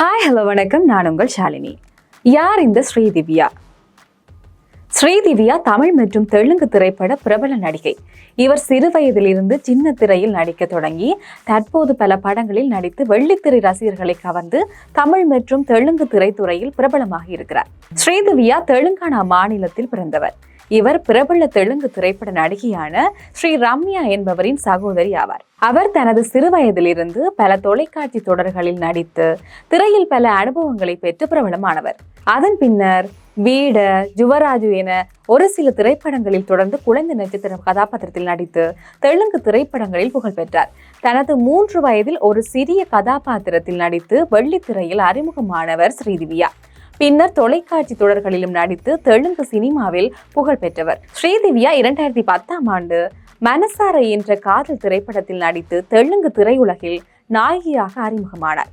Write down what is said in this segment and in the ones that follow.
Hi hello வணக்கம். நான் உங்கள் ஷாலினி. யார் இந்த ஸ்ரீதிவ்யா? ஸ்ரீதிவ்யா தமிழ் மற்றும் தெலுங்கு திரைப்பட பிரபல நடிகை. இவர் சிறு வயதிலிருந்து சின்ன திரையில் நடிக்க தொடங்கி தற்போது பல படங்களில் நடித்து வெள்ளித்திரை ரசிகர்களை கவர்ந்து தமிழ் மற்றும் தெலுங்கு திரைத்துறையில் பிரபலமாக இருக்கிறார். ஸ்ரீதிவ்யா தெலுங்கானா மாநிலத்தில் பிறந்தவர். இவர் பிரபல தெலுங்கு திரைப்பட நடிகையான ஸ்ரீ ரம்யா என்பவரின் சகோதரி ஆவார். அவர் தனது சிறுவயதிலிருந்து பல தொலைக்காட்சி தொடர்களில் நடித்து திரையில் பல அனுபவங்களை பெற்று பிரபலமானவர். அதன் பின்னர் வீட ஜுவராஜு என ஒரு சில திரைப்படங்களில் தொடர்ந்து குழந்தை நட்சத்திர கதாபாத்திரத்தில் நடித்து தெலுங்கு திரைப்படங்களில் புகழ் பெற்றார். தனது மூன்று வயதில் ஒரு சிறிய கதாபாத்திரத்தில் நடித்து வெள்ளித்திரையில் அறிமுகமானவர் ஸ்ரீதிவ்யா பின்னர் தொலைக்காட்சி தொடர்களிலும் நடித்து தெலுங்கு சினிமாவில் புகழ் பெற்றவர். ஸ்ரீதிவ்யா இரண்டாயிரத்தி பத்தாம் ஆண்டு மனசாரை என்ற காதல் திரைப்படத்தில் நடித்து தெலுங்கு திரையுலகில் நாயகியாக அறிமுகமானார்.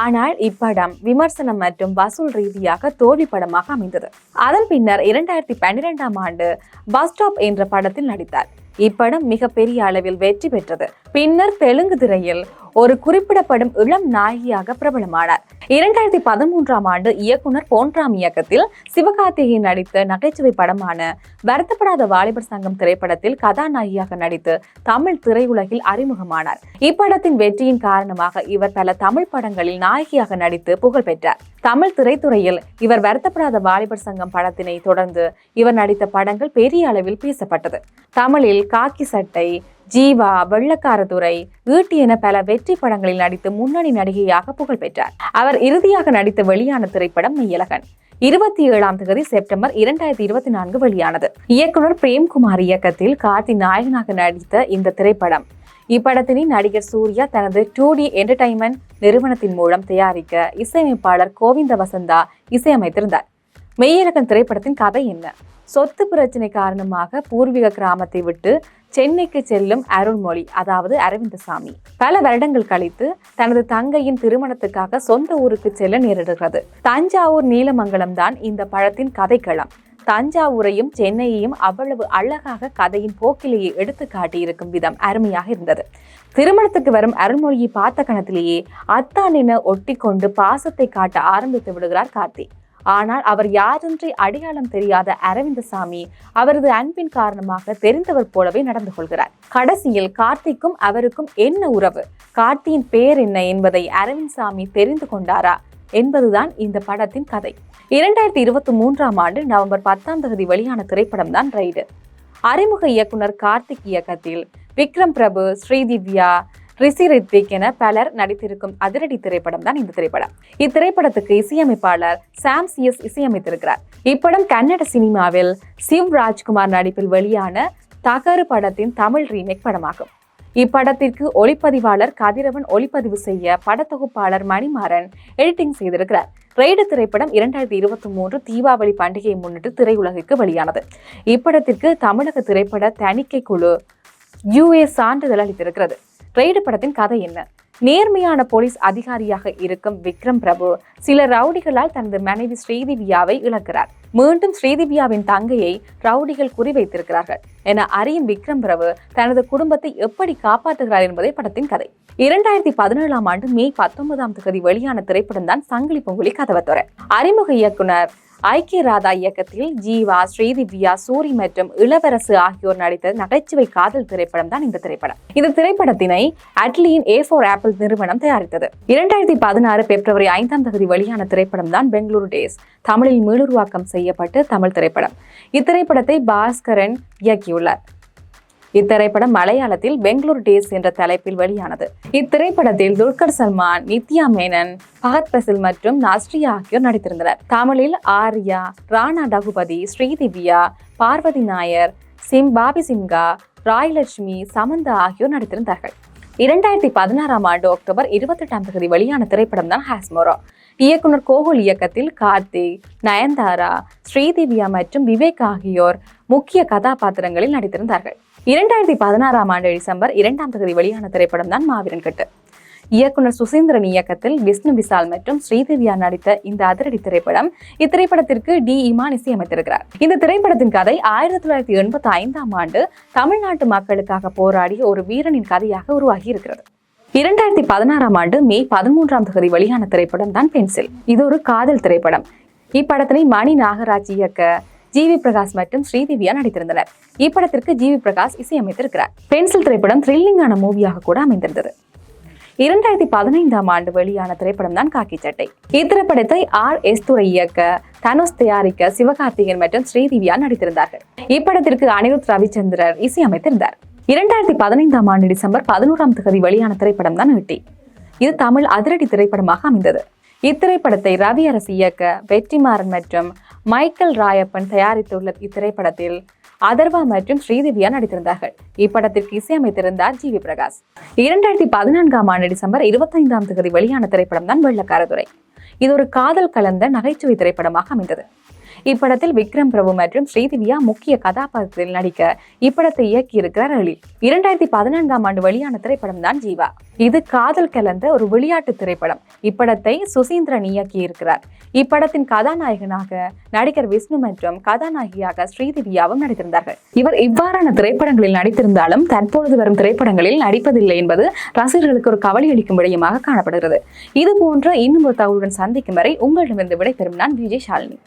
ஆனால் இப்படம் விமர்சனம் மற்றும் வசூல் ரீதியாக தோல்வி படமாக அமைந்தது. அதன் பின்னர் இரண்டாயிரத்தி பன்னிரெண்டாம் ஆண்டு பஸ் ஸ்டாப் என்ற படத்தில் நடித்தார். இப்படம் மிகப்பெரிய அளவில் வெற்றி பெற்றது. பின்னர் தெலுங்கு திரையில் ஒரு குறிப்பிடப்படும் இளம் நாயகியாக பிரபலமானார். இரண்டாயிரத்தி பதிமூன்றாம் ஆண்டு இயக்குனர் போன்ராம் இயக்கத்தில் சிவகார்த்திகேயன் நடித்த நகைச்சுவை படமான வருத்தப்படாத வாலிபர் சங்கம் திரைப்படத்தில் கதாநாயகியாக நடித்து தமிழ் திரையுலகில் அறிமுகமானார். இப்படத்தின் வெற்றியின் காரணமாக இவர் பல தமிழ் படங்களில் நாயகியாக நடித்து புகழ் பெற்றார். தமிழ் திரைத்துறையில் இவர் வருத்தப்படாத வாலிபர் சங்கம் படத்தினை தொடர்ந்து இவர் நடித்த படங்கள் பெரிய அளவில் பேசப்பட்டது தமிழில் காக்கி சட்டை ஜீவா வெள்ளக்காரதுரை ஈட்டி என பல வெற்றி படங்களில் நடித்து முன்னணி நடிகையாக புகழ் பெற்றார். அவர் இறுதியாக நடித்த வெளியான திரைப்படம் மெய்யழகன். இருபத்தி ஏழாம் தேதி செப்டம்பர் இரண்டாயிரத்தி இருபத்தி நான்கு வெளியானது. இயக்குனர் பிரேம்குமார் இயக்கத்தில் கார்த்தி நாயகனாக நடித்த இந்த திரைப்படம். இப்படத்தினை நடிகர் சூர்யா தனது டூ டி என்டர்டைன்மெண்ட் நிறுவனத்தின் மூலம் தயாரிக்க இசையமைப்பாளர் கோவிந்த வசந்தா இசையமைத்திருந்தார். மெய்யழகன் திரைப்படத்தின் கதை என்ன? சொத்து பிரச்சனை காரணமாக பூர்வீக கிராமத்தை விட்டு சென்னைக்கு செல்லும் அருள்மொழி அதாவது அரவிந்தசாமி. பல வருடங்கள் கழித்து தனது தங்கையின் திருமணத்துக்காக சொந்த ஊருக்கு செல்ல நேரிடுகிறது. தஞ்சாவூர் நீலமங்கலம் தான் இந்த பழத்தின் கதைக்களம். தஞ்சாவூரையும் சென்னையையும் அவ்வளவு அழகாக கதையின் போக்கிலேயே எடுத்து காட்டியிருக்கும் விதம் அருமையாக இருந்தது. திருமணத்துக்கு வரும் அருள்மொழியை பார்த்த கணத்திலேயே அத்தானின ஒட்டி கொண்டு பாசத்தை காட்ட ஆரம்பித்து விடுகிறார் கார்த்தி. ஆனால் அவர் யாரென்று அடையாளம் தெரியாத அரவிந்தசாமி அவரது அன்பின் காரணமாக தெரிந்தவர் போலவே நடந்து கொள்கிறார். கடைசியில் கார்த்திக்கும் அவருக்கும் என்ன உறவு? கார்த்தியின் பெயர் என்ன என்பதை அரவிந்த்சாமி தெரிந்து கொண்டாரா? என்பதுதான் இந்த படத்தின் கதை. இரண்டாயிரத்தி இருபத்தி மூன்றாம் ஆண்டு நவம்பர் பத்தாம் தேதி வெளியான திரைப்படம் தான் ரைடு அறிமுக இயக்குனர் கார்த்திக் இயக்கத்தில் விக்ரம் பிரபு ஸ்ரீதிவ்யா ரிஷி ரித்விக் என பலர் நடித்திருக்கும் அதிரடி திரைப்படம் தான் இந்த திரைப்படம். இத்திரைப்படத்துக்கு இசையமைப்பாளர் சாம் சிஎஸ் இசையமைத்திருக்கிறார். இப்படம் கன்னட சினிமாவில் சிவ் ராஜ்குமார் நடிப்பில் வெளியான தகரு படத்தின் தமிழ் ரீமேக் படமாகும். இப்படத்திற்கு ஒளிப்பதிவாளர் கதிரவன் ஒளிப்பதிவு செய்ய படத்தொகுப்பாளர் மணிமாறன் எடிட்டிங் செய்திருக்கிறார். ரெய்டு திரைப்படம் இரண்டாயிரத்தி இருபத்தி மூன்று தீபாவளி பண்டிகையை முன்னிட்டு திரையுலகிற்கு வெளியானது. இப்படத்திற்கு தமிழக திரைப்பட தணிக்கை குழு யுஏ சான்றிதழ் அளித்திருக்கிறது. ரெய்டு படத்தின் கதை என்ன? நேர்மையான போலீஸ் அதிகாரியாக இருக்கும் விக்ரம் பிரபு சில ரவுடிகளால் தனது மனைவி ஸ்ரீதிவ்யாவை இழக்கிறார். மீண்டும் ஸ்ரீதிவ்யாவின் தங்கையை ரவுடிகள் குறிவைத்திருக்கிறார்கள். என அறியும் விக்ரம் பிரபு தனது குடும்பத்தை எப்படி காப்பாற்றுகிறார் என்பதே படத்தின் கதை. இரண்டாயிரத்தி பதினேழாம் ஆண்டு மே பத்தொன்பதாம் தேதி வெளியான திரைப்படம் தான் சங்கிலி பொங்குலி கதவத்துறை அறிமுக இயக்குனர் ஐக்கிய ராதா இயக்கத்தில் ஜீவா ஸ்ரீதிவ்யா சூரி மற்றும் இளவரசு ஆகியோர் நடித்த நகைச்சுவை காதல் திரைப்படம் தான் இந்த திரைப்படம். இந்த திரைப்படத்தினை அட்லியின் ஏ ஃபோர் ஆப்பிள் நிறுவனம் தயாரித்தது. இரண்டாயிரத்தி பதினாறு பிப்ரவரி ஐந்தாம் தேதி வெளியான திரைப்படம் தான் பெங்களூரு டேஸ் தமிழில் மீளுருவாக்கம் செய்யப்பட்டு தமிழ் திரைப்படம். இத்திரைப்படத்தை பாஸ்கரன் இயக்கியுள்ளார். இத்திரைப்படம் மலையாளத்தில் பெங்களூர் டேஸ் என்ற தலைப்பில் வெளியானது. இத்திரைப்படத்தில் துல்கர் சல்மான் நித்யா மேனன் பகத் பசில் மற்றும் நாஸ்ரியா ஆகியோர் நடித்திருந்தனர். தமிழில் ஆர்யா ராணா டகுபதி ஸ்ரீதிவ்யா பார்வதி நாயர் சிம் பாபி சிம்கா ராய்லட்சுமி சமந்தா ஆகியோர் நடித்திருந்தார்கள். இரண்டாயிரத்தி பதினாறாம் ஆண்டு அக்டோபர் இருபத்தெட்டாம் தேதி வெளியான திரைப்படம் தான் ஹாஸ்மோரா. இயக்குனர் கோகுல் இயக்கத்தில் கார்த்திக் நயன்தாரா ஸ்ரீதிவ்யா மற்றும் விவேக் ஆகியோர் முக்கிய கதாபாத்திரங்களில் நடித்திருந்தார்கள். இரண்டாயிரத்தி பதினாறாம் ஆண்டு டிசம்பர் இரண்டாம் தகுதி வெளியான திரைப்படம் தான் மாவீரன் கட்டு. இயக்குனர் சுசீந்திரன் இயக்கத்தில் விஷ்ணு விசால் மற்றும் ஸ்ரீதேவியா நடித்த இந்த அதிரடி திரைப்படம் இத்திரைப்படத்திற்கு டி இமான் இசையமைத்திருக்கிறார். இந்த திரைப்படத்தின் கதை ஆயிரத்தி தொள்ளாயிரத்தி எண்பத்தி ஐந்தாம் ஆண்டு தமிழ்நாட்டு மக்களுக்காக போராடிய ஒரு வீரனின் கதையாக உருவாகி இருக்கிறது இரண்டாயிரத்தி பதினாறாம் ஆண்டு மே பதிமூன்றாம் தகுதி வெளியான திரைப்படம் தான் பென்சில். இது ஒரு காதல் திரைப்படம். இப்படத்தினை மணி நாகராஜ் இயக்க ஜிவி பிரகாஷ் மற்றும் ஸ்ரீதேவியா நடித்திருந்தனர். இப்படத்திற்கு ஜிவி பிரகாஷ் இசையமைத்திருக்கிறார். பென்சில் திரைப்படம் த்ரில்லிங்கான மூவியாக கூட அமைந்திருந்தது. இரண்டாயிரத்தி பதினைந்தாம் ஆண்டு வெளியான திரைப்படம் தான் காக்கி சட்டை இத்திரைப்படத்தை ஆர். எஸ். துரை இயக்க தனுஷ் தயாரிக்க சிவகார்த்திகன் மற்றும் ஸ்ரீதிவ்யா நடித்திருந்தார்கள். இப்படத்திற்கு அனிருத் ரவிச்சந்திரர் இசையமைத்திருந்தார். இரண்டாயிரத்தி பதினைந்தாம் ஆண்டு டிசம்பர் பதினோராம் தேதி வெளியான திரைப்படம் தான் ஈட்டி. இது தமிழ் அதிரடி திரைப்படமாக அமைந்தது. இத்திரைப்படத்தை ரவி அரசு இயக்க வெற்றிமாறன் மற்றும் மைக்கேல் ராயப்பன் தயாரித்துள்ள இத்திரைப்படத்தில் அதர்வா மற்றும் ஸ்ரீதேவியா நடித்திருந்தார்கள். இப்படத்திற்கு இசையமைத்திருந்தார் ஜி வி பிரகாஷ். இரண்டாயிரத்தி பதினான்காம் ஆண்டு டிசம்பர் இருபத்தைந்தாம் தேதி வெளியான திரைப்படம் தான் வெள்ளக்காரதுரை. இது ஒரு காதல் கலந்த நகைச்சுவை திரைப்படமாக அமைந்தது. இப்படத்தில் விக்ரம் பிரபு மற்றும் ஸ்ரீதிவியா முக்கிய கதாபாத்திரத்தில் நடிக்க இப்படத்தை இயக்கியிருக்கிறார் அலி. இரண்டாயிரத்தி பதினான்காம் ஆண்டு வெளியான திரைப்படம் தான் ஜீவா. இது காதல் கலந்த ஒரு விளையாட்டு திரைப்படம். இப்படத்தை சுசீந்திரன் இயக்கியிருக்கிறார். இப்படத்தின் கதாநாயகனாக நடிகர் விஷ்ணு மற்றும் கதாநாயகியாக ஸ்ரீதிவியாவும் நடித்திருந்தார்கள். இவர் இவ்வாறான திரைப்படங்களில் நடித்திருந்தாலும் தற்பொழுது வரும் திரைப்படங்களில் நடிப்பதில்லை என்பது ரசிகர்களுக்கு ஒரு கவலை அளிக்கும் விடயமாக காணப்படுகிறது. இது போன்ற இன்னும் ஒரு தகவலுடன் சந்திக்கும் வரை உங்களிடமிருந்து விடைபெறும் நான் விஜய் ஷாலினி.